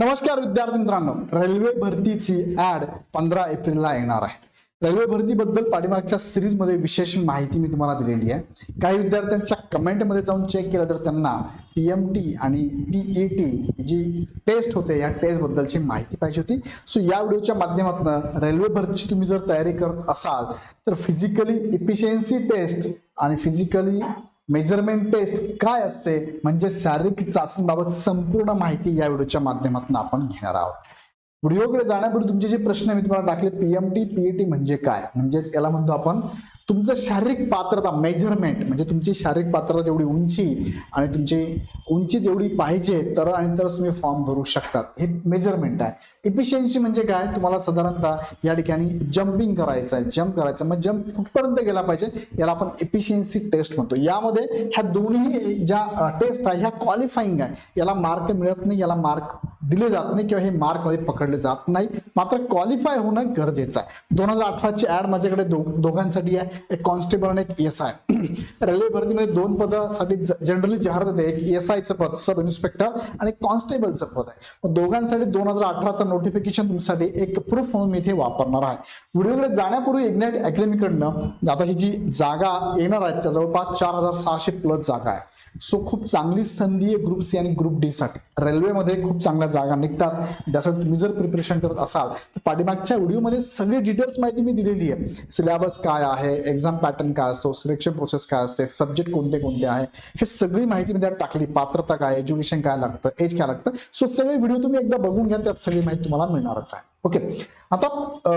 नमस्कार विद्यार्थी मित्रांनो रेल्वे भरतीची ऍड पंधरा एप्रिलला येणार आहे. रेल्वे भरतीबद्दल पाठीमागच्या सिरीजमध्ये विशेष माहिती मी तुम्हाला दिलेली आहे. काही विद्यार्थ्यांच्या कमेंटमध्ये जाऊन चेक केलं तर त्यांना पी एम टी आणि पी ई टी जी टेस्ट होते या टेस्टबद्दलची माहिती पाहिजे होती. सो या व्हिडिओच्या माध्यमातून रेल्वे भरतीची तुम्ही जर तयारी करत असाल तर फिजिकली इफिशियन्सी टेस्ट आणि फिजिकली मेजरमेंट टेस्ट काय असते? म्हणजे शारीरिक चाचणीबाबत संपूर्ण माहिती या व्हिडिओच्या माध्यमातून आपण घेणार आहोत. व्हिडिओकडे जाण्यापूर्वी तुमचे जे प्रश्न मी तुम्हाला टाकले. पीएमटी पीईटी म्हणजे काय? म्हणजेच याला म्हणतो आपण तुमचं शारीरिक पात्रता मेजरमेंट म्हणजे तुमची शारीरिक पात्रता जेवढी उंची आणि तुमची उंची जेवढी पाहिजे तर आणि तरच तुम्ही फॉर्म भरू शकतात. हे मेजरमेंट आहे. इफिशियन्सी म्हणजे काय? तुम्हाला साधारणतः या ठिकाणी जम्पिंग करायचं आहे. जम्प करायचं मग जम्प कुठपर्यंत गेला पाहिजे? याला आपण इफिशियन्सी टेस्ट म्हणतो. यामध्ये ह्या दोन्ही ज्या टेस्ट आहे ह्या क्वालिफाईंग आहे. याला मार्क मिळत नाही याला मार्क दिले जात नाही किंवा हे मार्कमध्ये पकडले जात नाही. मात्र क्वालिफाय होणं गरजेचं आहे. दोन हजार अठराची ऍड माझ्याकडे दो, दोघांसाठी आहे. एक कॉन्स्टेबल आणि एक एस आय रेल्वे भरतीमध्ये दोन पदासाठी जनरली जाहिरात होते एक एस आयचं पद सब इन्स्पेक्टर आणि कॉन्स्टेबलचं पद आहे. दोघांसाठी दोन हजार अठराचं नोटिफिकेशन तुमच्यासाठी एक प्रूफ म्हणून मी इथे वापरणार आहे. व्हिडिओकडे जाण्यापूर्वी इग्नाइट अकॅडमीकडनं आता ही जी जागा येणार आहेत त्या जवळपास चार हजार सहाशे प्लस जागा आहे. सो खूप चांगली संधी आहे ग्रुप सी आणि ग्रुप डी साठी. रेल्वेमध्ये खूप चांगल्या जागा निघतात. त्यासाठी तुम्ही जर प्रिपरेशन करत असाल तर पाठीमागच्या व्हिडिओमध्ये सगळी डिटेल्स माहिती मी दिलेली आहे. सिलेबस काय आहे एक्झाम पॅटर्न काय असतो सिलेक्शन प्रोसेस काय असते सब्जेक्ट कोणते कोणते आहे हे सगळी माहिती मी त्यात टाकली. पात्रता काय एज्युकेशन काय लागतं एज काय लागतं. सो सगळे व्हिडिओ तुम्ही एकदा बघून घ्या त्यात सगळी माहिती तुम्हाला मिळणारच आहे. ओके आता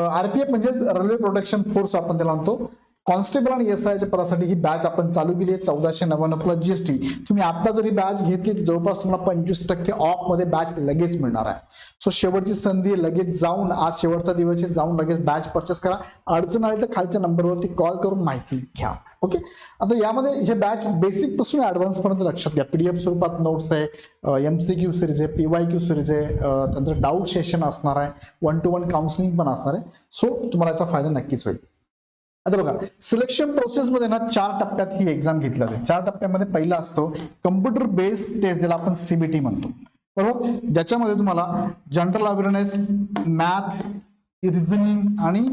आरपीएफ म्हणजे रेल्वे प्रोटेक्शन फोर्स आपण त्याला म्हणतो. कॉन्स्टेबल आणि एस आयच्या पदासाठी ही बॅच आपण चालू केली आहे चौदाशे नव्याण्णव प्लस जीएसटी तुम्ही आता जर ही बॅच घेतली तर जवळपास तुम्हाला पंचवीस टक्के ऑफमध्ये बॅच लगेच मिळणार आहे. सो शेवटची संधी लगेच जाऊन आज शेवटचा दिवस आहे जाऊन लगेच बॅच परचेस करा. अडचण आली तर खालच्या नंबरवरती कॉल करून माहिती घ्या. ओके आता यामध्ये हे बॅच बेसिकपासून ऍडव्हान्स पर्यंत लक्षात घ्या. पीडीएफ स्वरूपात नोट्स आहे एम सी क्यू सिरीज आहे पीवाय क्यू सिरीज आहे अं, त्यानंतर डाऊट सेशन असणार आहे वन टू वन काउन्सिलिंग पण असणार आहे. सो तुम्हाला याचा फायदा नक्कीच होईल. आता बघा सिलेक्शन प्रोसेसमध्ये ना चार टप्प्यात ही एक्झाम घेतली जाते. चार टप्प्यामध्ये पहिला असतो कम्प्युटर बेस्ड टेस्ट ज्याला आपण सीबीटी म्हणतो. बरोबर? ज्याच्यामध्ये तुम्हाला जनरल अवेअरनेस मॅथ रिझनिंग आणि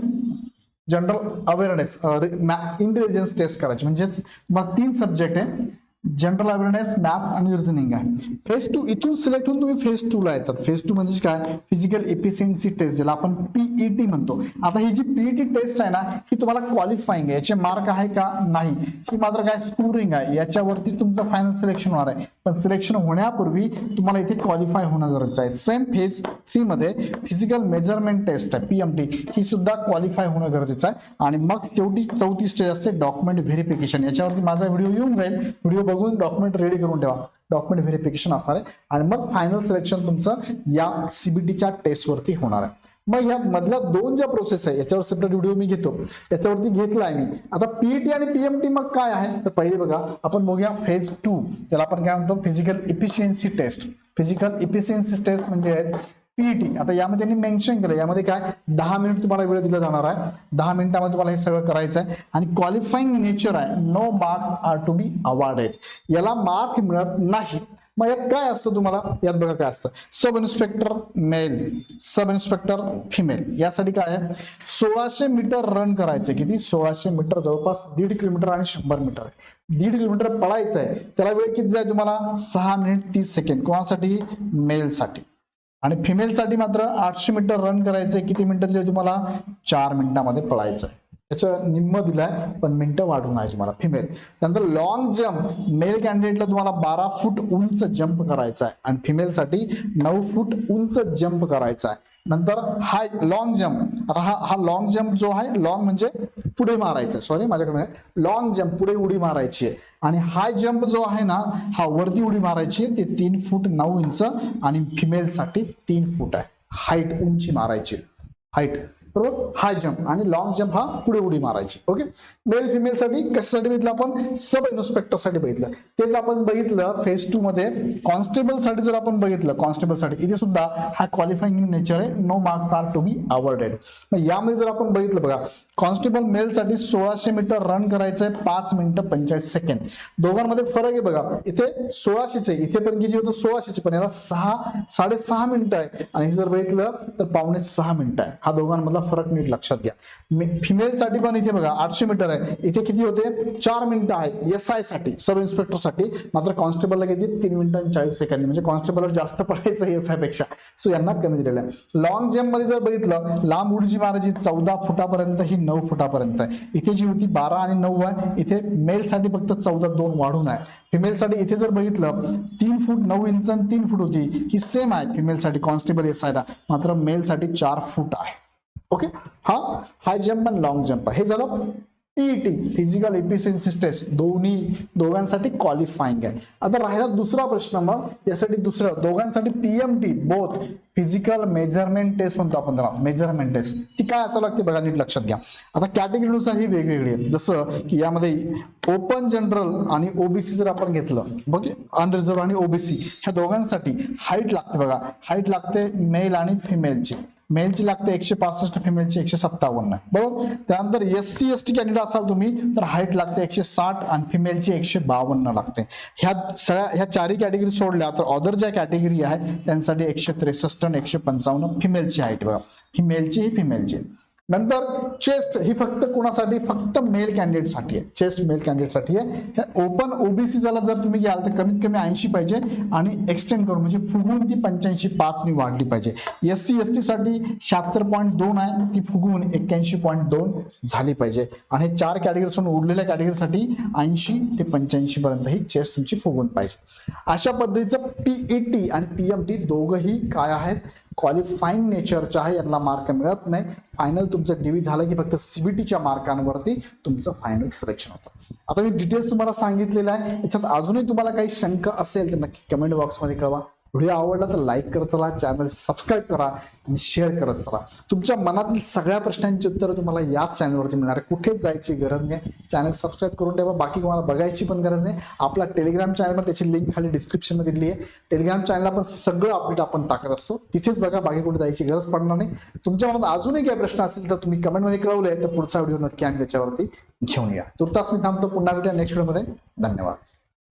जनरल अवेअरनेस इंटेलिजन्स टेस्ट करायची. म्हणजेच तुम्हाला तीन सब्जेक्ट आहे. जनरल अवेअरनेस मॅथ आणि रिझनिंग आहे. फेज टू इथून सिलेक्ट होऊन तुम्ही फेज टू ला येतात. फेज टू म्हणजे काय? फिजिकल एफिशियन्सी टेस्ट ज्याला आपण पीईटी म्हणतो. आता ही जी पीईटी टेस्ट आहे ना ही तुम्हाला क्वालिफाईंग आहे. याचे मार्क आहे का? नाही. ही मात्र काय? स्कोरिंग आहे. याच्यावरती तुमचं फायनल सिलेक्शन होणार आहे. पण सिलेक्शन होण्यापूर्वी तुम्हाला इथे क्वालिफाय होणं गरजेचं आहे. सेम फेज थ्री मध्ये फिजिकल मेजरमेंट टेस्ट आहे पीएमटी ही सुद्धा क्वालिफाय होणं गरजेचं आहे. आणि मग शेवटी चौथी स्टेज असते डॉक्युमेंट व्हेरिफिकेशन याच्यावरती माझा व्हिडिओ येऊन जाईल. व्हिडिओ बघून डॉक्युमेंट रेडी करून ठेवा. डॉक्युमेंट व्हेरिफिकेशन असणार आहे. आणि मग फायनल सिलेक्शन तुमचं या सीबीटीच्या टेस्टवरती होणार आहे. मग या मधल्या दोन ज्या प्रोसेस आहे याच्यावर सेपरेट व्हिडिओ मी घेतो. याच्यावरती घेतलाय मी. आता पीईटी आणि पीएमटी मग काय आहे? तर पहिले बघा आपण बघूया फेज टू त्याला आपण काय म्हणतो? Physical efficiency test physical efficiency test म्हणजे पीईटी आता यामध्ये त्यांनी मेन्शन केलं. यामध्ये काय? दहा मिनिट तुम्हाला वेळ दिला जाणार आहे. दहा मिनिटामध्ये तुम्हाला हे सगळं करायचं आहे आणि क्वालिफाईंग नेचर आहे. No marks are to be awarded याला मार्क मिळत नाही. मग यात काय असतं तुम्हाला? यात बघा काय असतं. Sub inspector male sub inspector female यासाठी काय आहे? सोळाशे मीटर रन करायचं किती? सोळाशे मीटर जवळपास दीड किलोमीटर आणि शंभर मीटर. दीड किलोमीटर पळायचं आहे त्याला वेळ किती जाय तुम्हाला? सहा मिनिट तीस सेकंड कोणासाठी? मेलसाठी आणि फिमेलसाठी मात्र आठशे मीटर रन करायचंय. किती मिनिटं दिले तुम्हाला? चार मिनिटामध्ये पळायचं आहे त्याचं निम्म दिलंय पण मिनिटं वाढून आहे तुम्हाला. फिमेल त्यानंतर लॉंग जम्प मेल कॅन्डिडेटला तुम्हाला बारा फूट उंच जम्प करायचा आहे आणि फिमेलसाठी नऊ फूट उंच जम्प करायचा आहे नंतर हाय लॉंग जम्प आता हा हा लॉंग जम्प जो आहे लॉंग म्हणजे पुढे मारायचा. सॉरी माझ्याकडे लॉंग जम्प पुढे उडी मारायची आहे. आणि हाय जम्प जो आहे ना हा वरती उडी मारायची आहे. ते तीन फूट नऊ इंच आणि फिमेलसाठी तीन फूट आहे. हाईट उंची मारायची. हाईट बरोबर हाय जम्प आणि लॉंग जम्प हा पुढे उडी मारायची. ओके मेल फिमेल साठी कशासाठी बघितलं आपण? सब इन्स्पेक्टरसाठी बघितलं. तेच आपण बघितलं फेज टू मध्ये कॉन्स्टेबलसाठी जर आपण बघितलं कॉन्स्टेबलसाठी इथे सुद्धा हा क्वालिफाईंग नेचर आहे. No marks are to be awarded यामध्ये जर आपण बघितलं बघा कॉन्स्टेबल मेल साठी सोळाशे मीटर रन करायचं आहे पाच मिनिटं पंचेचाळीस सेकंड दोघांमध्ये फरक आहे बघा. इथे सोळाशेचे इथे पण किती होतं? सोळाशेचे पण याला सहा साडेसहा मिनिटं आहे. आणि जर बघितलं तर पावणे सहा मिनिटं आहे. हा दोघांमधला फरक नीट लक्षात घ्या. फिमेल साठी पण इथे बघा आठशे मीटर आहे. इथे किती होते? चार मिनिटं आहे. एस आयसाठी सब इन्स्पेक्टरसाठी मात्र कॉन्स्टेबलला किती? तीन मिनिटं आणि चाळीस सेकंद म्हणजे कॉन्स्टेबलला जास्त पडायचं एस आयपेक्षा. सो यांना कमी दिलेलं आहे. लॉंग जम्पमध्ये जर बघितलं लांब उडी जी मारायची चौदा फुटापर्यंत ही नऊ फुटापर्यंत आहे. इथे जी होती बारा आणि नऊ आहे इथे मेल साठी फक्त चौदा दोन वाढून आहे. फिमेल साठी इथे जर बघितलं तीन फूट नऊ इंच आणि तीन फूट होती. ही सेम आहे फिमेल साठी कॉन्स्टेबल एस आयला मात्र मेल साठी चार फूट आहे. ओके हा हाय जम्प आणि लॉंग जम्प हे झालं पीईटी फिजिकल एफिशियन्सी टेस्ट दोन्ही दोघांसाठी क्वालिफाईंग आहे. आता राहिला दुसरा प्रश्न मग. यासाठी दुसरं दोघांसाठी PMT both physical measurement test म्हणतो आपण त्याला. मेजरमेंट टेस्ट ती काय असावं लागते बघा नीट लक्षात घ्या. आता कॅटेगरीनुसार ही वेगवेगळी आहे. जसं की यामध्ये ओपन जनरल आणि ओबीसी जर आपण घेतलं बघ अनरिझर्व आणि ओबीसी ह्या दोघांसाठी हाईट लागते बघा. हाईट लागते मेल आणि फिमेलची मेलची लागते एकशे पासष्ट फिमेलची एकशे सत्तावन्न. बरोबर? त्यानंतर S C S T candidate असाल तुम्ही तर हाईट लागते एकशे साठ आणि फिमेलची एकशे बावन्न लागते. ह्या सगळ्या ह्या चारही कॅटेगरी सोडल्या तर ऑदर ज्या कॅटेगरी आहे त्यांसाठी एकशे त्रेसष्ट आणि एकशे पंचावन्न फिमेलची हाईट बघा. फिमेलची ही फिमेलची नंतर चेस्ट ही फक्त कोणासाठी? फक्त मेल कॅन्डिडेटसाठी आहे. चेस्ट मेल कॅन्डिडेटसाठी आहे. ओपन ओबीसी झाला जर तुम्ही घ्याल तर कमीत कमी ऐंशी पाहिजे आणि एक्सटेंड करून म्हणजे फुगवून ती पंच्याऐंशी पाचनी वाढली पाहिजे. एस सी एस टीसाठी शहात्तर पॉईंट दोन आहे. ती फुगवून एक्क्याऐंशी पॉईंट दोन झाली पाहिजे. आणि चार कॅटेगरीसून उरलेल्या कॅटेगरीसाठी ऐंशी ते पंच्याऐंशी पर्यंत ही चेस्ट तुमची फुगवून पाहिजे. अशा पद्धतीचं पीईटी आणि पीएमटी दोघंही काय आहेत? क्वालिफाईंग नेचरच्या आहे यांना मार्क मिळत नाही. फायनल तुमचं डीव्ही झालं की फक्त सीबीटीच्या मार्कांवरती तुमचं फायनल सिलेक्शन होतं. आता मी डिटेल्स तुम्हाला सांगितलेलं आहे. याच्यात अजूनही तुम्हाला काही शंका असेल तर नक्की कमेंट बॉक्समध्ये कळवा. व्हिडिओ आवडला तर लाईक करत चला चॅनल सबस्क्राईब करा आणि शेअर करत चला. तुमच्या मनातील सगळ्या प्रश्नांची उत्तरं तुम्हाला याच चॅनलवरती मिळणार आहे. कुठेच जायची गरज नाही चॅनल सबस्क्राईब करून ठेवा. बाकी तुम्हाला बघायची पण गरज नाही. आपला टेलिग्राम चॅनल पण त्याची लिंक खाली डिस्क्रिप्शनमध्ये दिली आहे. टेलिग्राम चॅनलला पण सगळं अपडेट आपण टाकत असतो. तिथेच बघा बाकी कुठे जायची गरज पडणार नाही. तुमच्या मनात अजूनही काही प्रश्न असेल तर तुम्ही कमेंटमध्ये कळवले तर पुढचा व्हिडिओ नक्की आम्ही त्याच्यावरती घेऊन या. तुर्तास मी थांबतो पुन्हा भेटूया नेक्स्ट व्हिडिओमध्ये धन्यवाद.